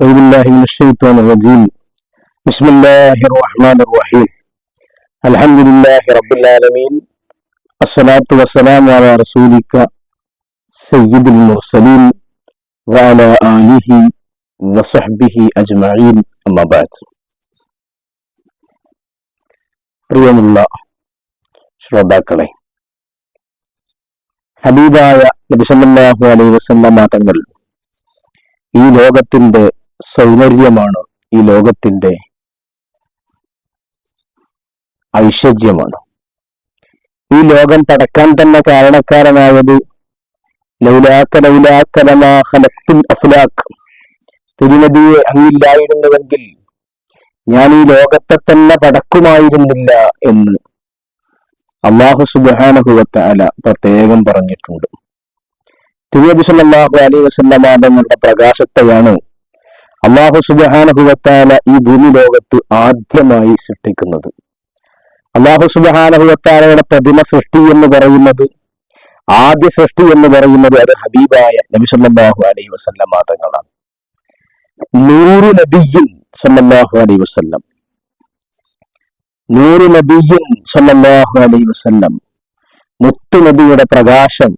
أعوذ بالله من الشيطان الرجيم بسم الله الرحمن الرحيم الحمد لله رب العالمين الصلاة والسلام على رسولك سيد المرسلين وعلى آله وصحبه أجمعين أما بعد പ്രിയമുള്ള ശ്രോതാക്കളെ ഹബീബായ നബിസല്ലാഹു അലൈഹി വസല്ലമ തങ്ങൾ ഈ ലോകത്തിന്റെ സൗന്ദര്യമാണ് ഈ ലോകത്തിന്റെ ഐശ്വര്യമാണ്. ഈ ലോകം പടക്കാൻ തന്നെ കാരണക്കാരനായത് ലൗലാക്ക ലൗലാക്കലമാ ഖലഖ്തുൽ അഫ്ലാഖ്. തിരുമതിയെ അങ്ങില്ലായിരുന്നുവെങ്കിൽ ഞാൻ ഈ ലോകത്തെ തന്നെ പടക്കുമായിരുന്നില്ല എന്ന് അള്ളാഹു സുബാനഹുവത്താല പ്രത്യേകം പറഞ്ഞിട്ടുണ്ട്. തിരുവതി സല്ലല്ലാഹു അലൈഹി വസല്ലമ തങ്ങളുടെ പ്രകാശത്തെയാണ് അള്ളാഹു സുബാനഹുവത്താല ഈ ഭൂമി ലോകത്ത് ആദ്യമായി സൃഷ്ടിക്കുന്നത്. അള്ളാഹു സുബാനഹുവത്താലയുടെ പ്രതിമ സൃഷ്ടി എന്ന് പറയുന്നത് ആദ്യ സൃഷ്ടി എന്ന് പറയുന്നത് അത് ഹബീബായ നബി സല്ലല്ലാഹു അലൈഹി വസല്ലമ തങ്ങളാണ് നൂറ് നബിയും സല്ലല്ലാഹു അലൈഹി വസല്ലം. നൂറ് നബിയും സല്ലല്ലാഹു അലൈഹി വസല്ലം. മുത്തുനബിയുടെ പ്രകാശം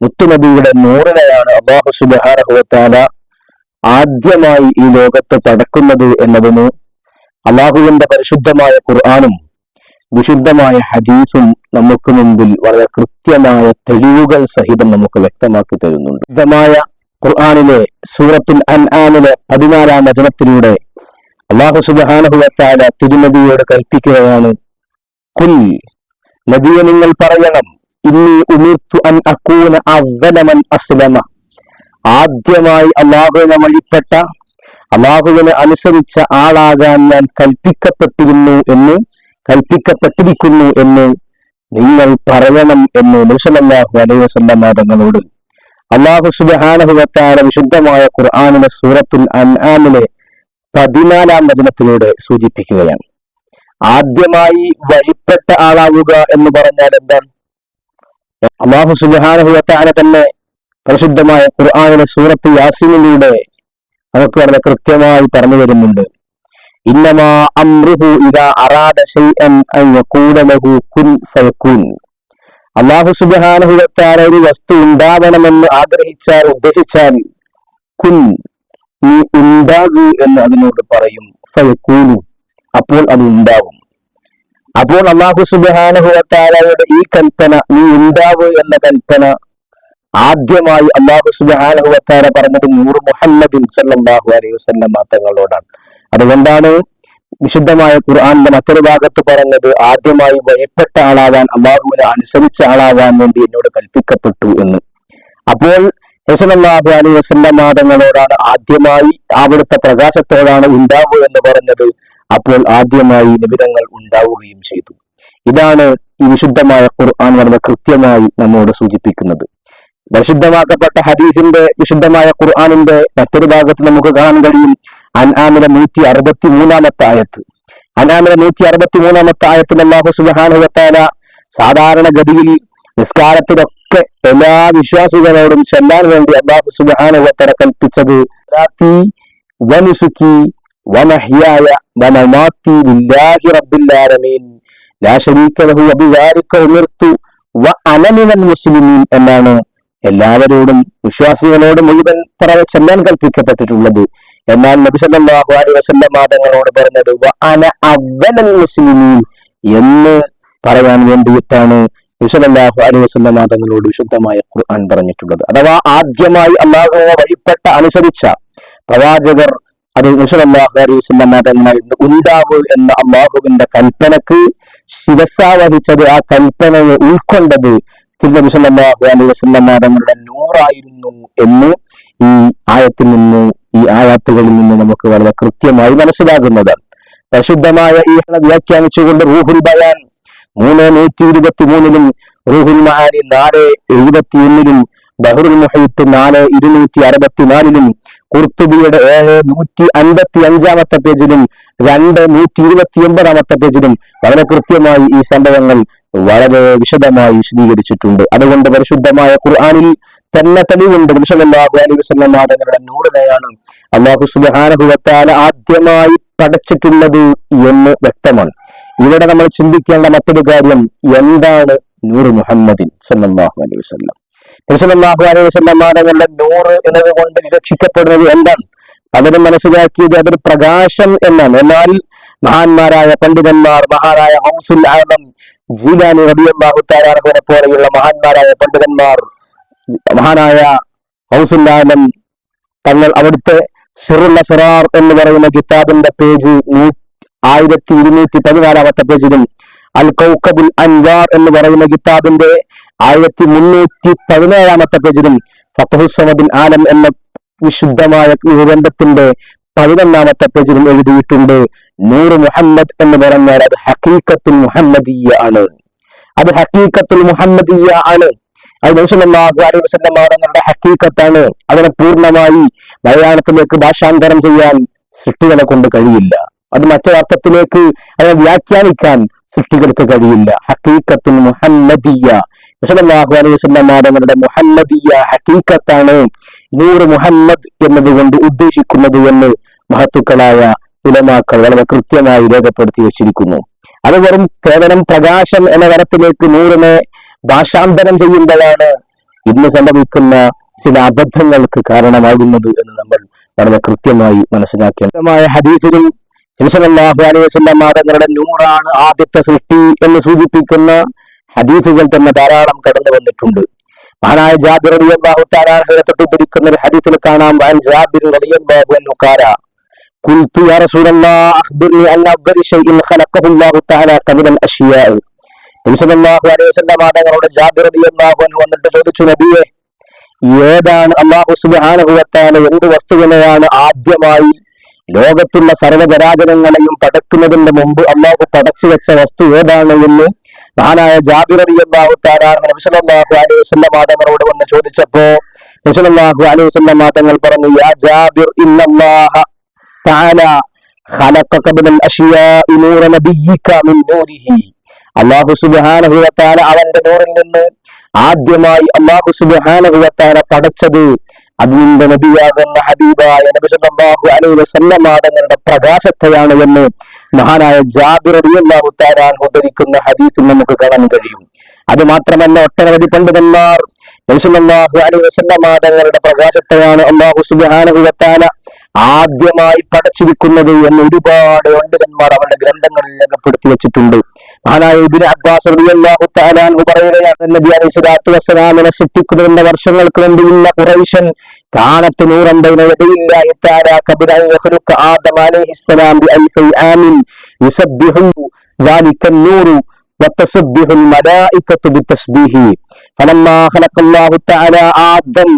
മുത്തു മുത്തുനബിയുടെ നൂറിനെയാണ് അള്ളാഹു സുബാനഹുവത്താല ആദ്യമായി ഈ ലോകത്ത് പടക്കുന്നത് എന്നതിന് അള്ളാഹുവിന്റെ പരിശുദ്ധമായ ഖുർആാനും വിശുദ്ധമായ ഹദീസും നമുക്ക് മുമ്പിൽ വളരെ കൃത്യമായ തെളിവുകൾ സഹിതം നമുക്ക് വ്യക്തമാക്കി തരുന്നുണ്ട്. വിശുദ്ധമായ ഖുർആാനിലെ സൂറത്തുൽ അൻആാനിലെ പതിനാലാം വചനത്തിലൂടെ അള്ളാഹു സുബാനഹുവത്താല തിരുനബിയോട് കൽപ്പിക്കുകയാണ്. കുൽ നബിയെ നിങ്ങൾ പറയണം ഇനി ഉമിർത്തു അൻ അക്കൂന അവലമൻ അസ്ലമ. ആദ്യമായി അള്ളാഹുവിനെ വഴിപ്പെട്ട അള്ളാഹുവിനെ അനുസരിച്ച ആളാകാൻ ഞാൻ കൽപ്പിക്കപ്പെട്ടിരുന്നു എന്ന് കൽപ്പിക്കപ്പെട്ടിരിക്കുന്നു എന്ന് നിങ്ങൾ പറയണം എന്ന് മുസലല്ലാഹു അലൈഹി വസല്ലം തങ്ങളോട് അള്ളാഹു സുബാനഹുവത്താല വിശുദ്ധമായ ഖുർആാനിലെ സൂറത്തുൽ അൻആമിലെ പതിനാലാം വചനത്തിലൂടെ സൂചിപ്പിക്കുകയാണ്. ആദ്യമായി വഴിപ്പെട്ട ആളാവുക എന്ന് പറഞ്ഞാൽ എന്താണ്? അള്ളാഹു സുബാനഹുവത്താല തന്നെ പരിശുദ്ധമായ ഖുർആാനിലെ സൂറത്ത് യാസിനിലൂടെ നമുക്ക് വളരെ കൃത്യമായി പറഞ്ഞു വരുന്നുണ്ട് ഇന്നമാ അമ്രുഹു ഇദാ അറാദ ശൈഅൻ അൻ യഖൂല ലഹു കുൻ ഫയകൂൻ വ തആല ഒരു വസ്തു ഉണ്ടാവണമെന്ന് ആഗ്രഹിച്ചാൽ ഉദ്ദേശിച്ചാൽ കുൻ നീ ഉണ്ടാകൂ എന്ന് അതിനോട് പറയും. ഫയക്കൂലു അപ്പോൾ അത് ഉണ്ടാവും. അപ്പോൾ അള്ളാഹു സുബാനഹുവത്താലയുടെ ഈ കൽപ്പന നീ ഉണ്ടാവൂ എന്ന കൽപ്പന ആദ്യമായി അള്ളാഹു സുബാനഹുവത്താല പറഞ്ഞത് നൂറ് മുഹമ്മദിൻ സല്ലാഹു അലൈഹി വസ്ലം തങ്ങളോടാണ് അതുകൊണ്ടാണ് വിശുദ്ധമായ ഖുർആാനിന്റെ മറ്റൊരു ഭാഗത്ത് പറഞ്ഞത് ആദ്യമായി വഴിപ്പെട്ട ആളാവാൻ അള്ളാഹുവിനെ അനുസരിച്ച ആളാവാൻ വേണ്ടി എന്നോട് കൽപ്പിക്കപ്പെട്ടു എന്ന്. അപ്പോൾ റസൂലുള്ളാഹി അലൈഹി വസ്ലം തങ്ങളോടാണ് ആദ്യമായി അവിടുത്തെ പ്രകാശത്തോടാണ് ഉണ്ടാവുക എന്ന് പറഞ്ഞത്. അപ്പോൾ ആദ്യമായി നിബിധങ്ങൾ ഉണ്ടാവുകയും ചെയ്തു. ഇതാണ് ഈ വിശുദ്ധമായ ഖുർആൻ വളരെ കൃത്യമായി നമ്മോട് സൂചിപ്പിക്കുന്നത്. പരിശുദ്ധമാക്കപ്പെട്ട ഹദീഫിന്റെ വിശുദ്ധമായ ഖുർആാനിന്റെ മറ്റൊരു ഭാഗത്ത് നമുക്ക് കാണാൻ കഴിയും. അൻആമിലെ നൂറ്റി അറുപത്തി മൂന്നാമത്തെ ആയത്ത്. അൻആമിലെ നൂറ്റി അറുപത്തി മൂന്നാമത്തെ ആയത്തിൽ അള്ളാഹു സുബാനുവത്താല സാധാരണഗതിയിൽ നിസ്കാരത്തിലൊക്കെ എല്ലാ വിശ്വാസികളോടും ചെല്ലാൻ വേണ്ടി അള്ളാഹു സുബാനുവത്തല കൽപ്പിച്ചത് "സലാത്തി വനുസുക്കി വമഹ്യായ വമമാത്തി ബില്ലാഹി ലാ മുസ്ലിമീൻ എന്നാണ് എല്ലാവരോടും വിശ്വാസികളോട് മുഴുവൻ പറവ ചെല്ലാൻ കൽപ്പിക്കപ്പെട്ടിട്ടുള്ളത്. എന്നാൽ നബി സല്ലല്ലാഹു അലൈഹി വസല്ലം തങ്ങളോട് പറഞ്ഞത് മുസ്ലിമീൻ എന്ന് പറയാൻ വേണ്ടിയിട്ടാണ് നബിസല്ലാഹു സല്ലല്ലാഹു അലൈഹി വസല്ലം തങ്ങളോട് വിശുദ്ധമായ ഖുർആൻ പറഞ്ഞിട്ടുള്ളത്. അഥവാ ആദ്യമായി അള്ളാഹുവെ വഴിപ്പെട്ട അനുസരിച്ച പ്രവാചകർ അത് നബി സല്ലല്ലാഹു അലൈഹി വസല്ലം തങ്ങളിൽ നിന്ന് ഉണ്ടാവ് എന്ന അള്ളാഹുവിന്റെ കൽപ്പനക്ക് ശിരസാവഹിച്ചത് ആ കൽപ്പനയെ ഉൾക്കൊണ്ടത് തിരുനബി സല്ലല്ലാഹു അലൈഹി വസല്ലം തങ്ങളുടെ നൂറായിരുന്നു എന്ന് ഈ ആയത്തിൽ നിന്ന് ഈ ആയാത്തുകളിൽ നിന്ന് നമുക്ക് വളരെ കൃത്യമായി മനസ്സിലാകുന്നത്. പരിശുദ്ധമായ ഈ വ്യാഖ്യാനിച്ചുകൊണ്ട് റൂഹുൽ ബയാൻ മൂന്ന് നൂറ്റി ഇരുപത്തി മൂന്നിലും റൂഹുൽ മഹാനി നാല് എഴുപത്തിയൊന്നിലും ബഹറുൽ മുഹീത്ത് നാല് ഇരുന്നൂറ്റി അറുപത്തിനാലിലും കുർത്തുബിയുടെ ഏഴ് നൂറ്റി അൻപത്തി അഞ്ചാമത്തെ പേജിലും രണ്ട് നൂറ്റി ഇരുപത്തി ഒമ്പതാമത്തെ പേജിലും വളരെ കൃത്യമായി ഈ സംഭവങ്ങൾ വളരെ വിശദമായി വിശദീകരിച്ചിട്ടുണ്ട്. അതുകൊണ്ട് പരിശുദ്ധമായ ഖുർആാനിൽ തന്നെ തെളിവുണ്ട്. വസല്ലം തങ്ങളുടെ നൂറിനെയാണ് അള്ളാഹു സുബാനഹുവത്താല ആദ്യമായി പടച്ചിട്ടുള്ളത് എന്ന് വ്യക്തമാണ്. ഇവിടെ നമ്മൾ ചിന്തിക്കേണ്ട മറ്റൊരു കാര്യം എന്താണ് നൂറ് മുഹമ്മദിൻ സല്ലാഹു അലൈഹി വസല്ലം? നബിസല്ലാഹു അലൈഹി വസല്ലം മാതങ്ങളുടെ നൂറ് എന്നത് കൊണ്ട് വിരക്ഷിക്കപ്പെടുന്നത് എന്താണ്? അവരും മനസ്സിലാക്കിയത് അതൊരു പ്രകാശം എന്നാണ്. എന്നാൽ മഹാന്മാരായ പണ്ഡിതന്മാർ മഹാനായ ഹൗസുൽ ആലം ജീലാനി റബിയല്ലാഹു താലാനെ പോലെയുള്ള മഹാന്മാരായ പണ്ഡിതന്മാർ മഹാനായ ആലം തങ്ങൾ അവിടുത്തെ സിറുള്ള സിറാർ എന്ന് പറയുന്ന കിതാബിന്റെ പേജ് ആയിരത്തി ഇരുന്നൂറ്റി പതിനാലാമത്തെ പേജിലും അൽ കൗക്കബുൽ അൻവാർ എന്ന് പറയുന്ന കിതാബിന്റെ ആയിരത്തി മുന്നൂറ്റി പതിനേഴാമത്തെ പേജിലും ഫത്തഹുസമദിൻ ആലം എന്ന വിശുദ്ധമായ ഗ്രന്ഥത്തിന്റെ പതിനൊന്നാമത്തെ പേജിലും എഴുതിയിട്ടുണ്ട്. നൂറ് മുഹമ്മദ് എന്ന് പറഞ്ഞാൽ അത് ഹക്കീക്കത്തുൽ മുഹമ്മദീയ ആണ്. അത് ഹക്കീക്കത്തുൽ മുഹമ്മദീയ ആണ്. അത് തങ്ങളുടെ ഹക്കീക്കത്താണ് അതിനെ പൂർണമായി മലയാളത്തിലേക്ക് ഭാഷാന്തരം ചെയ്യാൻ സൃഷ്ടികളെ കൊണ്ട് കഴിയില്ല. അത് മറ്റൊരർത്ഥത്തിലേക്ക് അതിനെ വ്യാഖ്യാനിക്കാൻ സൃഷ്ടികൾക്ക് കഴിയില്ല. ഹക്കീക്കത്തുൽ മുഹമ്മദീയ നബിസല്ലല്ലാഹു അലൈഹി മുഹമ്മദീയ ഹക്കീക്കത്താണ് നൂറ് മുഹമ്മദ് എന്നതുകൊണ്ട് ഉദ്ദേശിക്കുന്നത് എന്ന് മഹത്തുക്കളായ ഉലമാക്കൾ വളരെ കൃത്യമായി രേഖപ്പെടുത്തി വെച്ചിരിക്കുന്നു. അത് വെറും കേവലം പ്രകാശം എന്ന തരത്തിലേക്ക് നൂറിനെ ഭാഷാന്തരം ചെയ്യുമ്പോഴാണ് ഇന്ന് സംഭവിക്കുന്ന ചില അബദ്ധങ്ങൾക്ക് കാരണമാകുന്നത് എന്ന് നമ്മൾ വളരെ കൃത്യമായി മനസ്സിലാക്കിയ ഹദീഫിലും ഹിംസലാഹു അലൈഹി വസല്ലം തങ്ങളുടെ നൂറാണ് ആദ്യത്തെ സൃഷ്ടി എന്ന് സൂചിപ്പിക്കുന്ന ഹദീഫുകൾ തന്നെ ധാരാളം കടന്നു വന്നിട്ടുണ്ട്. മഹാനായ ജാബിർ റളിയല്ലാഹു ബാബു അൻഹുവിനെ തൊട്ടുപിടിക്കുന്ന ഒരു ഹരിത്തിൽ കാണാം വൻ ജാബിർ അൻഹു ഖാല قلت يا رسول الله أخبرني عن أفضل شيء خلقه الله تعالى قبل الأشياء നബി സല്ലല്ലാഹു അലൈഹി വസല്ലം തങ്ങളുടെ ജാബിർ റളിയല്ലാഹു അൻഹു വന്നിട്ട് ചോദിച്ചു നബിയെ ഏതാണ് അള്ളാഹു സുബ്ഹാനഹു വ തആല എന്ത് വസ്തുവിനെയാണ് ആദ്യമായി ലോകത്തുള്ള സർവ്വചരാചരങ്ങളെയും പടക്കുന്നതിന്റെ മുമ്പ് അള്ളാഹു പടച്ചു വെച്ച വസ്തു ഏതാണ് എന്ന് മഹാനായ ജാബിർ റളിയല്ലാഹു തആല നബി സല്ലല്ലാഹു അലൈഹി വസല്ലം തങ്ങളോട് വന്ന് ചോദിച്ചപ്പോ നബി സല്ലല്ലാഹു അലൈഹി വസല്ലം തങ്ങൾ പറഞ്ഞു യാ ജാബിർ ഇന്നല്ലാഹ تعالى خلق قبل الأشياء نور نبيك من نوره അള്ളാഹു സുബ്ഹാനഹു വ തആല അവന്റെ നൂറിൽ നിന്ന് ആദ്യമായി അള്ളാഹു സുബ്ഹാനഹു വ തആല പടച്ചത് അതിന്റെ നബിയാകുന്ന ഹബീബായ നബി സല്ലല്ലാഹു അലൈഹി വസല്ലം തങ്ങളുടെ പ്രകാശത്തെയാണ് എന്ന് മഹാനായ ജാബിർ റളിയല്ലാഹു തആല അൻഹു ഉദ്ധരിക്കുന്ന ഹദീസിൽ നമുക്ക് കാണാൻ കഴിയും അത് മാത്രമല്ല ഒട്ടനവധി പണ്ഡിതന്മാർ നബി സല്ലല്ലാഹു അലൈഹി വസല്ലം തങ്ങളുടെ പ്രകാശത്തെയാണ് അള്ളാഹു സുബ്ഹാനഹു വ തആല ആദ്യമായി പടച്ചിരിക്കുന്നത് എന്ന് ഒരുപാട് പണ്ഡിതന്മാർ അവരുടെ ഗ്രന്ഥങ്ങളിൽ രേഖപ്പെടുത്തി വെച്ചിട്ടുണ്ട് മഹാനായ ഇബ്നു അബ്ബാസ് റളിയല്ലാഹു തആല അൻഹു പറയുകയാണ് നബി അലൈഹി സ്വലാത്തു വസ്സലാമിനെ സൃഷ്ടിക്കുന്നതിന്റെ വർഷങ്ങൾക്ക് മുമ്പുള്ള ഖുറൈശൻ കാനത്ത് നൂറൻ ബൈന യദയില്ലാഹി തആല ഖബല അൻ യഖ്ലുഖ ആദം അലൈഹിസ്സലാം ബിഅൽഫി ആമിൻ യുസബ്ബിഹു ذلك النور وتسبح الملائكة بالتسبيح فلما خلق الله تعالى آدم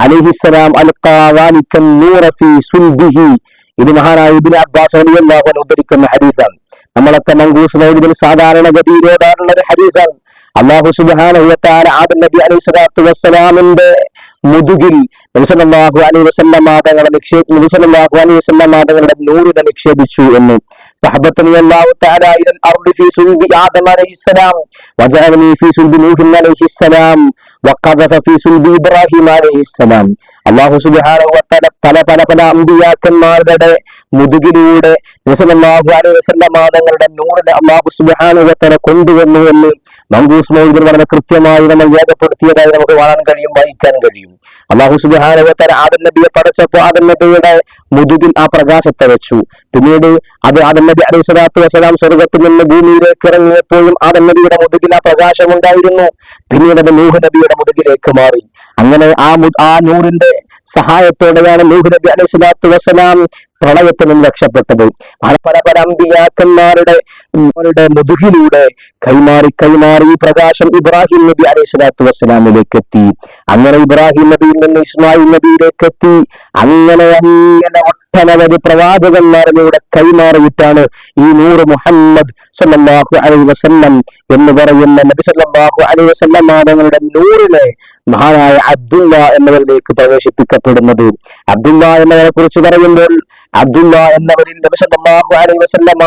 അലിഹിസ്സലാം അൽക്കാവാലിക്കൻ നൂറ ഫീ സുൽബിഹി ഇത് മഹാനായ ഇബ്നു അബ്ബാസ് റളിയല്ലാഹു അൻഹു ഉദ്ധരിക്കുന്ന ഹദീസാണ് നമ്മളൊക്കെ മങ്കൂസ് മൗലിദിൽ സാധാരണഗതിയിൽ ഓടാറുള്ള ഒരു ഹദീസാണ് അല്ലാഹു സുബ്ഹാനഹു വ തആല ആദം നബി അലൈഹി സ്വലാത്തു വസ്സലാമിന്റെ മുതുകിൽ നബി സല്ലല്ലാഹു അലൈഹി വസല്ലം മാതങ്ങളെ നിക്ഷേപ നബി സല്ലല്ലാഹു അലൈഹി വസല്ലം മാതങ്ങളുടെ നൂറിനെ നിക്ഷേപിച്ചു എന്ന് فحبطني الله تعالى الى الارض في صلب ادم عليه السلام وجعلني في صلب نوح عليه السلام وقذف في صلب ഇബ്രാഹിം അലഹിസ്സലാം അള്ളാഹു സുബിഹാന പല പല പല അമ്പിയാക്കന്മാരുടെ മുതുകിലൂടെ നബിസല്ലാഹു അലൈഹി വസല്ലമ തങ്ങളുടെ നൂറിനെ അള്ളാഹു സുബിഹാന കൊണ്ടുവന്നു എന്ന് മങ്കൂസ് മൗലിദിൽ വളരെ കൃത്യമായി നമ്മൾ രേഖപ്പെടുത്തിയതായി നമുക്ക് കാണാൻ കഴിയും വായിക്കാൻ കഴിയും. അള്ളാഹു സുബ്ഹാനഹു ആദൻ ആദം നബിയെ പടച്ചപ്പോൾ ആദൻ നബിയുടെ മുതുകിൽ ആ പ്രകാശത്തെ വെച്ചു. പിന്നീട് അത് ആദൻ നബി അലൈഹി സ്വലാത്തു വസ്സലാം സ്വർഗത്തിൽ നിന്ന് ഭൂമിയിലേക്ക് ഇറങ്ങിയപ്പോഴും ആദൻ നബിയുടെ മുതുകിൽ ആ പ്രകാശം ഉണ്ടായിരുന്നു. പിന്നീട് അത് നൂഹ് നബിയുടെ മുതുകിലേക്ക് മാറി. അങ്ങനെ ആ ആ നൂറിന്റെ സഹായത്തോടെയാണ് നൂഹ് നബി അലൈഹി സ്വലാത്തു വസ്സലാം പ്രളയത്തിൽ നിന്ന് രക്ഷപ്പെട്ടത്. പല പല പല അമ്പിയാക്കന്മാരുടെ അവരുടെ മുതുകിലൂടെ കൈമാറി കൈമാറി പ്രകാശം ഇബ്രാഹിം നബി അലൈഹി സ്വലാത്തു വസ്സലാമിലേക്ക് എത്തി അങ്ങനെ ഇബ്രാഹിം നബിയിൽ നിന്ന് ഇസ്മായിൽ നബിയിലേക്ക് എത്തി അങ്ങനെ അങ്ങനെ ഒട്ടനവധി പ്രവാചകന്മാരിലൂടെ കൈമാറിയിട്ടാണ് ഈ നൂറ് മുഹമ്മദ് സല്ലല്ലാഹു അലൈഹി വസല്ലം എന്ന് പറയുന്ന നബി സല്ലല്ലാഹു അലൈഹി വസല്ലം മാതങ്ങളുടെ നൂറിനെ മഹാനായ അബ്ദുള്ള എന്നവരിലേക്ക് പ്രവേശിപ്പിക്കപ്പെടുന്നത്. അബ്ദുള്ള എന്നവരെ കുറിച്ച് പറയുമ്പോൾ അബ്ദുല്ല എന്നവരിൽ നബി അലൈഹി വസല്ലം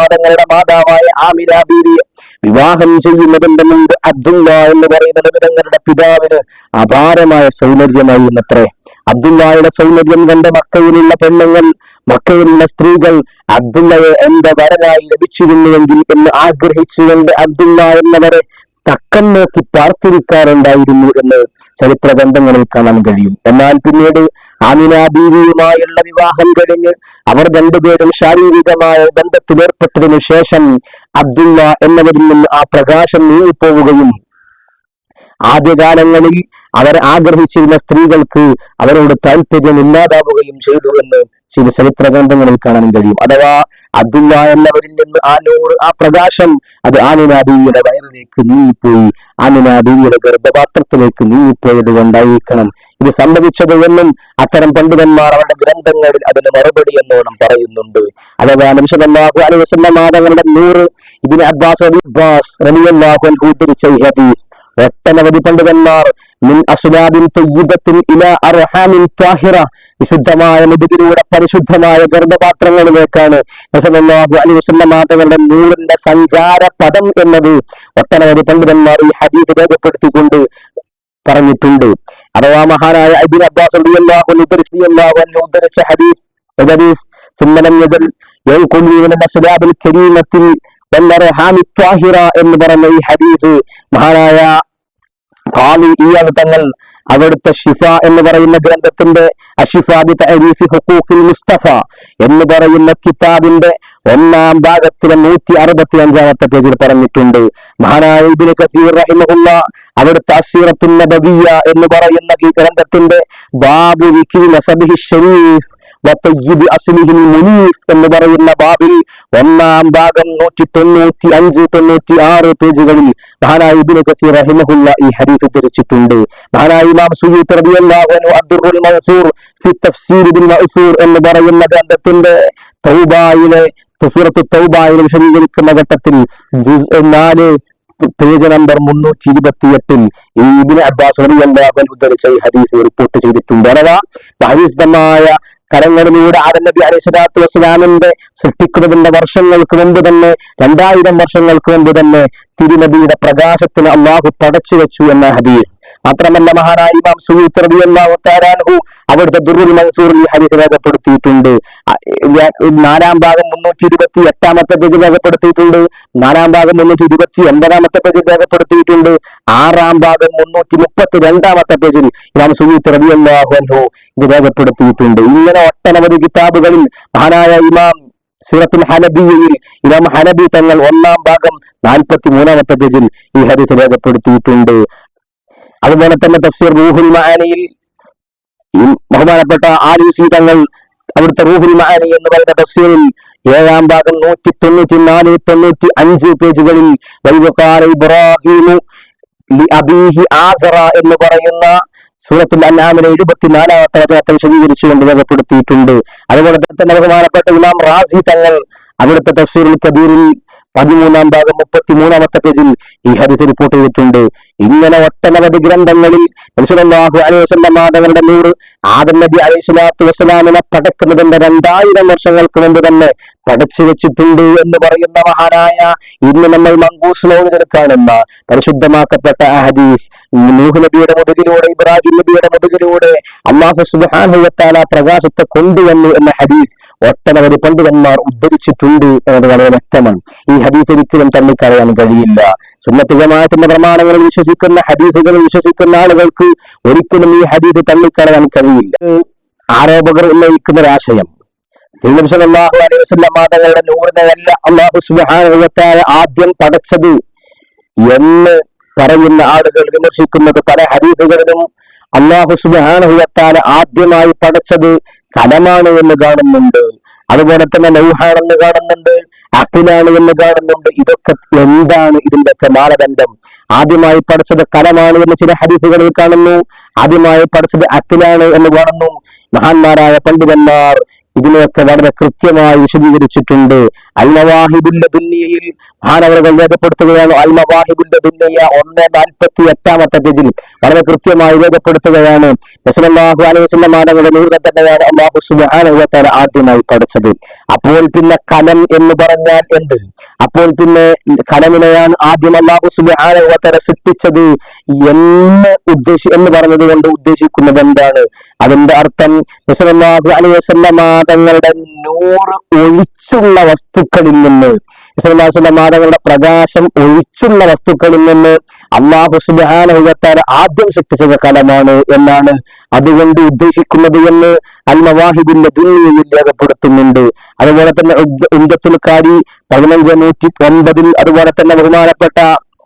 മാതാവായ ബീവി വിവാഹം ചെയ്യുന്നതിന്റെ മുമ്പ് അബ്ദുല്ല എന്ന് പറയുന്ന നബിതങ്ങളുടെ പിതാവിന് അപാരമായ സൗന്ദര്യമായിരുന്നത്രേ. അബ്ദുല്ലായുടെ സൗന്ദര്യം കണ്ട മക്കയിലുള്ള പെണ്ണുങ്ങൾ മക്കയിലുള്ള സ്ത്രീകൾ അബ്ദുള്ളയെ എന്റെ വരനായി ലഭിച്ചിരുന്നുവെങ്കിൽ എന്ന് ആഗ്രഹിച്ചുകൊണ്ട് അബ്ദുള്ള എന്നവരെ തക്കം നോക്കി പാർത്തിരിക്കാറുണ്ടായിരുന്നു എന്ന് ചരിത്ര ഗ്രന്ഥങ്ങളിൽ കാണാൻ കഴിയും. എന്നാൽ പിന്നീട് ആമിന ബീവിയുമായുള്ള വിവാഹം കഴിഞ്ഞ് അവർ രണ്ടുപേരും ശാരീരികമായ ബന്ധത്തിലേർപ്പെട്ടതിനു ശേഷം അബ്ദുള്ള എന്നവരിൽ നിന്ന് ആ പ്രകാശം നീങ്ങിപ്പോവുകയും ആദ്യകാലങ്ങളിൽ അവർ ആഗ്രഹിച്ചിരുന്ന സ്ത്രീകൾക്ക് അവരോട് താല്പര്യം ഇല്ലാതാവുകയും ചെയ്തു എന്ന് ചില ചരിത്ര ഗ്രന്ഥങ്ങളിൽ കാണാൻ കഴിയും. അഥവാ അബ്ദുള്ള എന്നവരിൽ നിന്ന് ആ നൂറ് ആ പ്രകാശം അത് ആമിനാബിയുടെ വയറിലേക്ക് നീങ്ങിപ്പോയി. ആമിനാബിയുടെ ഗർഭപാത്രത്തിലേക്ക് നീങ്ങിപ്പോയത് കൊണ്ടായിരിക്കണം ഇത് സംഭവിച്ചത് എന്നും അത്തരം പണ്ഡിതന്മാർ അവരുടെ ഗ്രന്ഥങ്ങളിൽ അതിന് മറുപടി എന്നോണം പറയുന്നുണ്ട്. അഥവാ വസല്ലം മാതങ്ങളുടെ നൂറ് ഇതിന് അബ്ബാസ് ഉദ്ധരിച്ച ഹദീസ്. ഒട്ടനവധി പണ്ഡിതന്മാർ മിൻ അസുലാബിൻ തൊയ്യിബത്തിൻ ഇല അർഹാമിൻ ത്വാഹിറ വിശുദ്ധമായ മുതുകിലൂടെ പരിശുദ്ധമായ ഗർഭപാത്രങ്ങളിലേക്കാണ് റസൂലുള്ളാഹി അലൈഹി വസല്ലം മാതകളുടെ നൂറിന്റെ സഞ്ചാര പദം എന്നത് ഒട്ടനവധി പണ്ഡിതന്മാർ ഈ ഹദീസ് രേഖപ്പെടുത്തിക്കൊണ്ട് പറഞ്ഞിട്ടുണ്ട്. അഥവാ മഹാനായ അബിൻ അബ്ബാസ് ഉദ്ധരിച്ച ഹദീസ് ഹദീസ് സുന്നലം യസൽ എന്ന് പറഞ്ഞ ഈ ഹദീസ് മഹാനായ ഖാലി ഈ തങ്ങൾ അവിടുത്തെ ഷിഫ എന്ന് പറയുന്ന ഗ്രന്ഥത്തിന്റെ അഷിഫാദി തരീഫി ഹുഖൂഖിൽ മുസ്തഫ എന്ന് പറയുന്ന കിതാബിന്റെ ഒന്നാം ഭാഗത്തിലെ നൂറ്റി അറുപത്തി അഞ്ചാമത്തെ പേജിൽ പറഞ്ഞിട്ടുണ്ട്. മഹാനായ കസീർ റഹിമഹുല്ല അവിടുത്തെ അസീറത്തുൻ നബവിയ എന്ന് പറയുന്ന ഈ ഗ്രന്ഥത്തിന്റെ ബാബു വിക്കി നസബിഹി ഷരീഫ് എന്ന് പറയുന്ന ബാബിൽ ഒന്നാം ഭാഗം നൂറ്റി തൊണ്ണൂറ്റി അഞ്ച് തൊണ്ണൂറ്റി ആറ് പേജുകളിൽ മഹാനായ ഇബ്നു കസീർ റഹിമഹുല്ല ഈ ഹദീസ് ഉദ്ധരിച്ചിട്ടുണ്ട്. മഹാനായ ഇമാം സുയൂത്ത് റളിയല്ലാഹു അൻഹു അബ്ദുൽ മൻസൂർ ഫി തഫ്സീർ ബിൽ മൻസൂർ എന്ന് പറയുന്ന ഗ്രന്ഥത്തിന്റെ തൗബായിലെ സൂറത്ത് തൗബായിൽ വിശദീകരിക്കുന്ന ഘട്ടത്തിൽ നാല് പേജ് നമ്പർ മുന്നൂറ്റി ഇരുപത്തി എട്ടിൽ ഈ ഇബിന് അബ്ബാസ് റളിയല്ലാഹു അൻഹു ഉദ്ധരിച്ച ഈ ഹരീസ് റിപ്പോർട്ട് ചെയ്തിട്ടുണ്ട്. അഥവാ പരിശുദ്ധമായ കരങ്ങളിലൂടെ അലൈഹി സ്വലാത്തു വസ്സലാമിന്റെ സൃഷ്ടിക്കുന്നതിന്റെ വർഷങ്ങൾക്ക് മുമ്പ് തന്നെ രണ്ടായിരം വർഷങ്ങൾക്ക് മുമ്പ് തന്നെ തിരുനബിയുടെ പ്രകാശത്തിന് അള്ളാഹു തടച്ചു വെച്ചു എന്ന ഹദീസ്. മാത്രമല്ല മഹാനായി ഇമാം റളിയല്ലാഹു തആല അൻഹു അവിടുത്തെ ദുർറുൽ മൻസൂർ ഈ ഹദീസ് രേഖപ്പെടുത്തിയിട്ടുണ്ട്. നാലാം ഭാഗം മുന്നൂറ്റി ഇരുപത്തി എട്ടാമത്തെ പേജിൽ രേഖപ്പെടുത്തിയിട്ടുണ്ട്. നാലാം ഭാഗം മുന്നൂറ്റി ഇരുപത്തി ഒമ്പതാമത്തെ പേജിൽ രേഖപ്പെടുത്തിയിട്ടുണ്ട്. ആറാം ഭാഗം മുന്നൂറ്റി മുപ്പത്തി രണ്ടാമത്തെ പേജിൽ ഇമാം സുയൂത്ത് റളിയല്ലാഹു അള്ളാഹു ഇത് രേഖപ്പെടുത്തിയിട്ടുണ്ട്. ഇങ്ങനെ ഒട്ടനവധി കിതാബുകളിൽ മഹാനായ ഇമാം സീറത്തുൽ ഹലബിയയിൽ ഇമാം ഹലബി തങ്ങൾ ഒന്നാം ഭാഗം നാൽപ്പത്തി മൂന്നാമത്തെ പേജിൽ ഈ ഹദീസ് രേഖപ്പെടുത്തിയിട്ടുണ്ട്. അതുപോലെ തന്നെ തഫ്സീർ റൂഹുൽ മഹാനിയിൽ ഈ ബഹുമാനപ്പെട്ട ആലൂസി തങ്ങൾ അവിടുത്തെ റൂഹുൽ മഹാനി എന്ന് പറയുന്ന തഫ്സീറിൽ ഏഴാം ഭാഗം നൂറ്റി തൊണ്ണൂറ്റി നാല് തൊണ്ണൂറ്റി അഞ്ച് പേജുകളിൽ ഇബ്രാഹിമു അബീഹി ആസറ എന്ന് പറയുന്ന സൂറത്തുൽ അന്നാമിലെ എഴുപത്തിനാലാമത്തെ വചനത്തെ വിശദീകരിച്ചുകൊണ്ട് രേഖപ്പെടുത്തിയിട്ടുണ്ട്. അതുപോലെ തന്നെ ബഹുമാനപ്പെട്ട ഇമാം റാസി തങ്ങൾ അവിടുത്തെ തഫ്സീറുൽ കബീറിൽ പതിമൂന്നാം ഭാഗം മുപ്പത്തി മൂന്നാമത്തെ പേജിൽ ഈ ഹദീസ് റിപ്പോർട്ട് ചെയ്തിട്ടുണ്ട്. ഇങ്ങനെ ഒട്ടനവധി ഗ്രന്ഥങ്ങളിൽ അലൈഹി വസല്ലം മാതങ്ങളുടെ നൂറ് ആദം നബി അലൈഹി സ്വലാത്തു വസ്സലാമിനെ പടക്കുന്നതിന്റെ രണ്ടായിരം വർഷങ്ങൾക്ക് മുമ്പ് തന്നെ പടച്ചു വെച്ചിട്ടുണ്ട് എന്ന് പറയുന്ന മഹാനായ ഇന്ന് നമ്മൾ മങ്കൂസ് ലോകത്തിൽ കാണുന്ന പരിശുദ്ധമാക്കപ്പെട്ട ഹദീസ്. നൂഹ് നബിയുടെ മുതുകിലൂടെ ഇബ്രാഹിം നബിയുടെ മുതുകിലൂടെ അള്ളാഹു സുബാനുവത്താല പ്രകാശത്തെ കൊണ്ടുവന്നു എന്ന ഹദീസ്. ഒട്ടനവധി പണ്ഡിതന്മാർ ഉദ്ധരിച്ചിട്ടുണ്ട് എന്നത് വളരെ വ്യക്തമാണ്. ഈ ഹദീഫ് ഒരിക്കലും തള്ളിക്കളയാൻ കഴിയില്ല. സുന്നത്ത് ജമാഅത്തിന്റെ പ്രമാണങ്ങളിൽ വിശ്വസിക്കുന്ന ഹദീഫുകളിൽ വിശ്വസിക്കുന്ന ആളുകൾക്ക് ഒരിക്കലും ഈ ഹദീസ് തള്ളിക്കളയാൻ കഴിയില്ല. ആരോപകർ ഉന്നയിക്കുന്ന ഒരാശയം സല്ലല്ലാഹു അലൈഹി വസല്ലം മാതങ്ങളുടെ നൂറിനെയല്ല അള്ളാഹു സുബ്ഹാനഹു വതആല ആദ്യം പടച്ചത് എന്ന് പറയുന്ന ആളുകൾ വിമർശിക്കുന്നത് പല ഹരീഫുകളിലും അള്ളാഹു സുബ്ഹാനഹു വതആല ആദ്യമായി പടച്ചത് കലമാണ് എന്ന് കാണുന്നുണ്ട്. അതുപോലെ തന്നെ ലൗഹാണെന്ന് കാണുന്നുണ്ട് അഖിലാണ് എന്ന് കാണുന്നുണ്ട്. ഇതൊക്കെ എന്താണ് ഇതിന്റെയൊക്കെ മാനദണ്ഡം? ആദ്യമായി പഠിച്ചത് കലമാണ് എന്ന് ചില ഹദീസുകളിൽ കാണുന്നു. ആദ്യമായി പഠിച്ചത് അഖിലാണ് എന്ന് കാണുന്നു. മഹാന്മാരായ പണ്ഡിതന്മാർ ഇതിനെയൊക്കെ വളരെ കൃത്യമായി വിശദീകരിച്ചിട്ടുണ്ട്. അൽമവാഹിബുൽ ലദുന്നിയയിൽ മഹാനവറുകൾ രേഖപ്പെടുത്തുകയാണ് അൽ മവാഹിബുന്റെ ഒന്ന് നാൽപ്പത്തി എട്ടാമത്തെ പേജിൽ വളരെ കൃത്യമായി രേഖപ്പെടുത്തുകയാണ്. നസലാഹു അലൈഹി വസല്ലമാനങ്ങളുടെ നൂറിനെ തന്നെയാണ് ആദ്യമായി പഠിച്ചത്. അപ്പോൾ പിന്നെ കലം എന്ന് പറഞ്ഞാൽ എന്ത്? അപ്പോൾ പിന്നെ കലമിനെയാണ് ആദ്യം അള്ളാഹു ആനവത്തര സൃഷ്ടിച്ചത്. എന്ന് ഉദ്ദേശി എന്ന് പറഞ്ഞത് കൊണ്ട് ഉദ്ദേശിക്കുന്നത് എന്താണ്? അതിന്റെ അർത്ഥം നസലാഹു അലൈഹി വസല്ലമാതങ്ങളുടെ നൂറ് ഒഴിച്ചുള്ള വസ്തുക്കളിൽ നിന്ന് മാതങ്ങളുടെ പ്രകാശം ഒഴിച്ചുള്ള വസ്തുക്കളിൽ നിന്ന് അള്ളാഹു സുബാനുവത്താല ആദ്യം സൃഷ്ടിച്ചത് കലമാണ് എന്നാണ് അതുകൊണ്ട് ഉദ്ദേശിക്കുന്നത് എന്ന് അൽ മവാഹിബിന്റെ ദുനിയയിൽ രേഖപ്പെടുത്തുന്നുണ്ട്. അതുപോലെ തന്നെ ഉദ്ദത്തുൽ കാരി പതിനഞ്ച് നൂറ്റി ഒൻപതിൽ അതുപോലെ തന്നെ ബഹുമാനപ്പെട്ട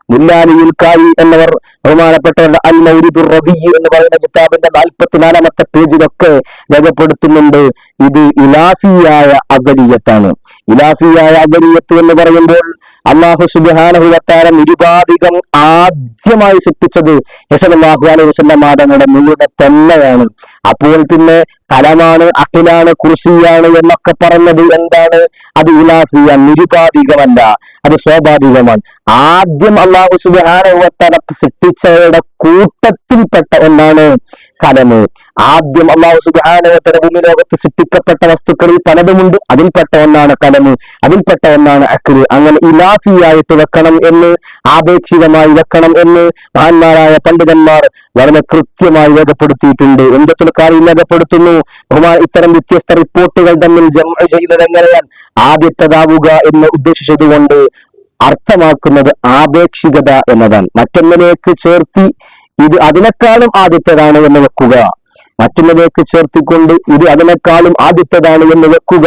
മുല്ലാലിയിൽ കാരി എന്നവർ ബഹുമാനപ്പെട്ടവരുടെ അൽ മൗരിദുർ റബി എന്ന് പറയുന്ന കിതാബിന്റെ നാൽപ്പത്തിനാലാമത്തെ പേജിലൊക്കെ രേഖപ്പെടുത്തുന്നുണ്ട്. ഇത് ഇലാഫിയായ അഗരീയത്താണ് ഇലാഫിയായ അഗരീയത്ത് എന്ന് പറയുമ്പോൾ അള്ളാഹു സുബാനഹുവത്താര നിരുപാധികം ആദ്യമായി സൃഷ്ടിച്ചത് യശലാഹു അലൈഹി വസല്ലം മാതങ്ങളുടെ നിങ്ങളുടെ തന്നെയാണ്. അപ്പോൾ പിന്നെ കലമാണ് അഖിലാണ് കുർസിയാണ് എന്നൊക്കെ പറഞ്ഞത് എന്താണ്? അത് ഇലാസിയ നിരുപാധികമല്ല അത് സ്വാഭാവികമാണ്. ആദ്യം അള്ളാഹു സുബാനഹുവത്താര സൃഷ്ടിച്ചവരുടെ കൂട്ടത്തിൽപ്പെട്ട ഒന്നാണ് കലമ് ആദ്യം അള്ളാഹു സുബാനവത്തര ഭൂമി ലോകത്ത് സൃഷ്ടിക്കപ്പെട്ട വസ്തുക്കളിൽ പലതുമുണ്ട്. അതിൽപ്പെട്ട ഒന്നാണ് കലമ് അതിൽപ്പെട്ട ഒന്നാണ് അക്ര്. അങ്ങനെ ഇലാഫിയായിട്ട് വെക്കണം എന്ന് ആപേക്ഷികമായി വെക്കണം എന്ന് മഹാന്മാരായ പണ്ഡിതന്മാർ വളരെ കൃത്യമായി രേഖപ്പെടുത്തിയിട്ടുണ്ട്. എന്തൊക്കെ കാര്യം രേഖപ്പെടുത്തുന്നു? ഇത്തരം വ്യത്യസ്ത റിപ്പോർട്ടുകൾ തമ്മിൽ ജമ ചെയ്യുന്നത് എങ്ങനെയാണ്? ആദ്യത്തതാവുക എന്ന് ഉദ്ദേശിച്ചതുകൊണ്ട് അർത്ഥമാക്കുന്നത് ആപേക്ഷികത എന്നതാണ്. മറ്റൊന്നിലേക്ക് ചേർത്തി ഇത് അതിനേക്കാളും ആദ്യത്തേതാണ് എന്ന് വെക്കുക. മറ്റുള്ളവർക്ക് ചേർത്തിക്കൊണ്ട് ഇത് അതിനേക്കാളും ആദ്യത്തേതാണ് എന്ന് വെക്കുക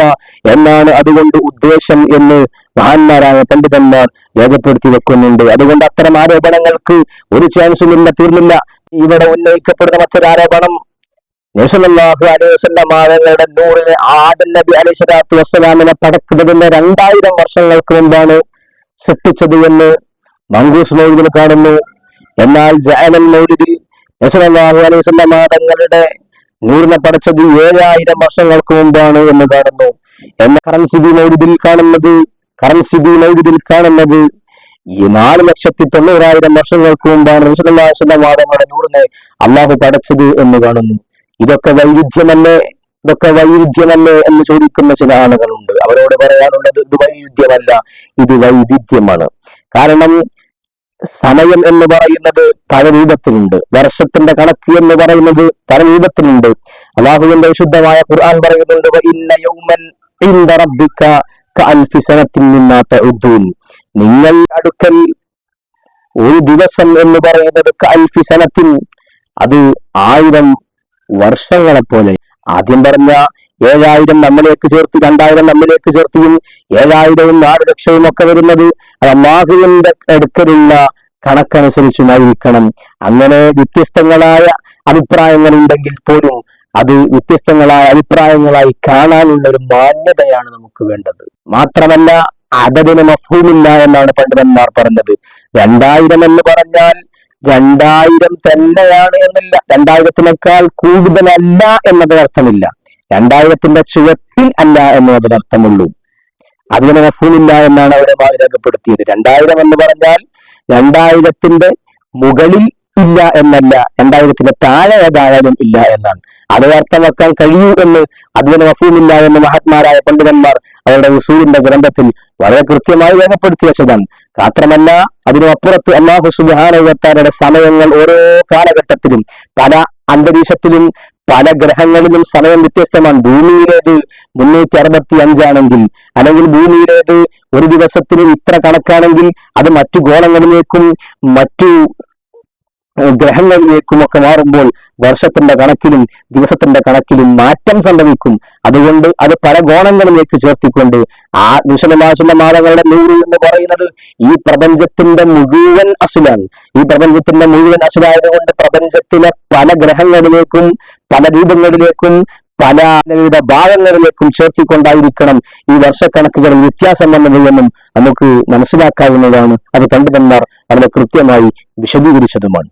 എന്നാണ് അതുകൊണ്ട് ഉദ്ദേശം എന്ന് മഹാന്മാരായ പണ്ഡിതന്മാർ രേഖപ്പെടുത്തി വെക്കുന്നുണ്ട്. അതുകൊണ്ട് അത്തരം ആരോപണങ്ങൾക്ക് ഒരു ചാൻസും ഇല്ല തീർന്നില്ല. ഇവിടെ ഉന്നയിക്കപ്പെടുന്ന മറ്റൊരു ആരോപണം നബ്സല്ലാഹു മാതങ്ങളുടെ നൂറിന് ആദൻ നബി അലൈഹി വസ്സലാമിനെ പടക്കുന്നതിന്റെ രണ്ടായിരം വർഷങ്ങൾക്ക് മുമ്പാണ് സൃഷ്ടിച്ചത് എന്ന് മങ്കൂസ് മൗലിദിൽ കാണുന്നു. എന്നാൽ ജാനൽ മൗലിദിൽ യസലാഹു അലൈഹി വസല്ലം മാതങ്ങളുടെ നൂറിനെ പടച്ചത് ഏഴായിരം വർഷങ്ങൾക്ക് മുമ്പാണ് എന്ന് കാണുന്നു. എന്ന കറൻസിബി മൗലിദിൽ കാണുന്നത് കറൻസിബി മൗലിദിൽ കാണുന്നത് ഈ നാല് ലക്ഷത്തി തൊണ്ണൂറായിരം വർഷങ്ങൾക്ക് മുമ്പാണ് വാദങ്ങളുടെ നൂറിനെ അള്ളാഹു പടച്ചത് എന്ന് കാണുന്നു. ഇതൊക്കെ വൈരുദ്ധ്യമല്ലേ ഇതൊക്കെ വൈവിധ്യമല്ലേ എന്ന് ചോദിക്കുന്ന ചില ആളുകളുണ്ട്. അവരോട് പറയാനുള്ളത് ഇത് വൈവിധ്യമല്ല ഇത് വൈവിധ്യമാണ്. കാരണം സമയം എന്ന് പറയുന്നത് പല രൂപത്തിലുണ്ട്. വർഷത്തിന്റെ കണക്ക് എന്ന് പറയുന്നത് പല രൂപത്തിലുണ്ട്. അള്ളാഹുവിന്റെ വിശുദ്ധമായ ഖുർആൻ പറയുന്നുണ്ട് നിങ്ങൾ അടുക്കൽ ഒരു ദിവസം എന്ന് പറയുന്നത് കഅൽഫി സനത്തിൻ അത് ആയിരം വർഷങ്ങളെ പോലെ. ആദ്യം പറഞ്ഞ ഏഴായിരം നമ്മിലേക്ക് ചേർത്ത് രണ്ടായിരം നമ്മിലേക്ക് ചേർത്തിയും ഏഴായിരവും നാല് ലക്ഷവും ഒക്കെ വരുന്നത് അള്ളാഹുവിന്റെ കണക്കനുസരിച്ച് കണക്കനുസരിച്ചുമായിരിക്കണം. അങ്ങനെ വ്യത്യസ്തങ്ങളായ അഭിപ്രായങ്ങൾ ഉണ്ടെങ്കിൽ പോലും അത് വ്യത്യസ്തങ്ങളായ അഭിപ്രായങ്ങളായി കാണാനുള്ള ഒരു മാന്യതയാണ് നമുക്ക് വേണ്ടത്. മാത്രമല്ല അതതിന് മഫൂമില്ല എന്നാണ് പണ്ഡിതന്മാർ പറഞ്ഞത്. രണ്ടായിരം എന്ന് പറഞ്ഞാൽ രണ്ടായിരം തന്നെയാണ് എന്നില്ല രണ്ടായിരത്തിനേക്കാൾ കൂടുതലല്ല എന്നതിനർത്ഥമില്ല. രണ്ടായിരത്തിന്റെ ചുവപ്പിൽ അല്ല എന്നതിനർത്ഥമുള്ളൂ അതിന് മഫൂമില്ല എന്നാണ് അവരെ രേഖപ്പെടുത്തിയത്. രണ്ടായിരം എന്ന് പറഞ്ഞാൽ രണ്ടായിരത്തിന്റെ മുകളിൽ ഇല്ല എന്നല്ല രണ്ടായിരത്തിന്റെ താഴെ ഏതായാലും ഇല്ല എന്നാണ്. അത് അർത്ഥമാക്കാൻ കഴിയൂ എന്ന് അതിന് മഫൂമില്ല എന്ന് മഹാത്മാരായ പണ്ഡിതന്മാർ അവരുടെ ഉസൂലിന്റെ ഗ്രന്ഥത്തിൽ വളരെ കൃത്യമായി രേഖപ്പെടുത്തി വെച്ചതാണ്. മാത്രമല്ല അതിനപ്പുറത്ത് അള്ളാഹു സുബാനുവത്താരുടെ സമയങ്ങൾ ഓരോ കാലഘട്ടത്തിലും പല അന്തരീക്ഷത്തിലും പല ഗ്രഹങ്ങളിലും സമയം വ്യത്യസ്തമാണ്. ഭൂമിയിലേത് മുന്നൂറ്റി അറുപത്തി അഞ്ചാണെങ്കിൽ അല്ലെങ്കിൽ ഭൂമിയിലേത് ഒരു ദിവസത്തിന് ഇത്ര കണക്കാണെങ്കിൽ അത് മറ്റു ഗോളങ്ങളിലേക്കും മറ്റു ഗ്രഹങ്ങളിലേക്കും ഒക്കെ മാറുമ്പോൾ വർഷത്തിന്റെ കണക്കിലും ദിവസത്തിന്റെ കണക്കിലും മാറ്റം സംഭവിക്കും. അതുകൊണ്ട് അത് പല ഗോണങ്ങളിലേക്ക് ചേർത്തിക്കൊണ്ട് ആ വിഷമമാശുന്ന മാലകളുടെ നൂറ് എന്ന് പറയുന്നത് ഈ പ്രപഞ്ചത്തിന്റെ മുഴുവൻ അസുലാണ്. ഈ പ്രപഞ്ചത്തിന്റെ മുഴുവൻ അസുലായതുകൊണ്ട് പ്രപഞ്ചത്തിലെ പല ഗ്രഹങ്ങളിലേക്കും പല രൂപങ്ങളിലേക്കും പല ഭാഗങ്ങളിലേക്കും ചേർത്തിക്കൊണ്ടായിരിക്കണം ഈ വർഷക്കണക്കുകളിൽ വ്യത്യാസം വന്നത് എന്നും നമുക്ക് മനസ്സിലാക്കാവുന്നതാണ്. അത് പണ്ഡിതന്മാർ വളരെ കൃത്യമായി വിശദീകരിച്ചതുമാണ്.